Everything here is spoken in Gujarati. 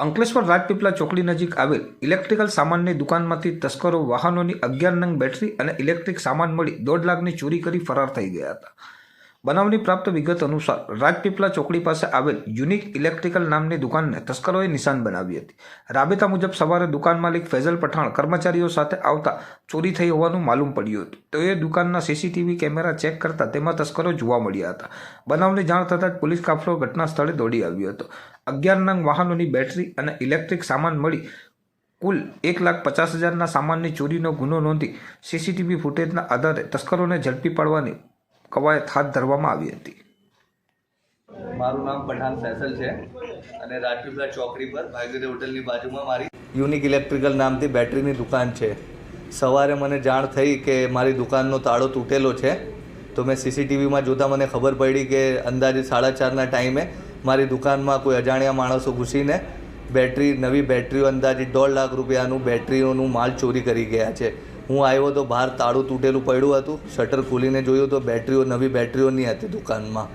અંકલેશ્વર રાજપીપલા ચોકડી નજીક આવેલ ઇલેક્ટ્રિકલ સામાનની દુકાનમાંથી તસ્કરો વાહનોની અગિયાર નંગ બેટરી અને ઇલેક્ટ્રિક સામાન મળી દોઢ લાખની ચોરી કરી ફરાર થઈ ગયા હતા. બનાવની પ્રાપ્ત વિગત અનુસાર રાજપીપળા ચોકડી પાસે આવેલ યુનિક ઇલેક્ટ્રિકલ નામની દુકાનને તસ્કરોએ નિશાન બનાવી હતી. રાબેતા મુજબ સવારે દુકાન માલિક ફેઝલ પઠાણ કર્મચારીઓ સાથે આવતા ચોરી થઈ હોવાનું માલુમ પડ્યું હતું. તેઓએ દુકાનના સીસીટીવી કેમેરા ચેક કરતા તેમાં તસ્કરો જોવા મળ્યા હતા. બનાવની જાણ થતાં જ પોલીસ કાફલો ઘટના સ્થળે દોડી આવ્યો હતો. અગિયાર નંગ વાહનોની બેટરી અને ઇલેક્ટ્રિક સામાન મળી કુલ એક લાખ પચાસ હજારના સામાનની ચોરીનો ગુનો નોંધી સીસીટીવી ફૂટેજના આધારે તસ્કરોને ઝડપી પાડવાની કવાયત હાથ ધરવામાં આવી હતી. મારું નામ પઠાણ ફેસલ છે અને રાજપીપળા ચોકડી પર ભાગીરથી હોટલની બાજુમાં મારી યુનિક ઇલેક્ટ્રિકલ નામથી બેટરીની દુકાન છે. સવારે મને જાણ થઈ કે મારી દુકાનનો તાળો તૂટેલો છે, તો મેં સીસીટીવીમાં જોતાં મને ખબર પડી કે અંદાજે સાડા ચારના ટાઈમે મારી દુકાનમાં કોઈ અજાણ્યા માણસો ઘૂસીને બેટરી, નવી બેટરીઓ અંદાજે દોઢ લાખ રૂપિયાનું બેટરીઓનું માલ ચોરી કરી ગયા છે. હું આવ્યો તો બહાર તાળું તૂટેલું પડ્યું હતું શટર ખોલીને જોયું તો બેટરીઓ નવી બેટરીઓ નહીં હતી દુકાનમાં.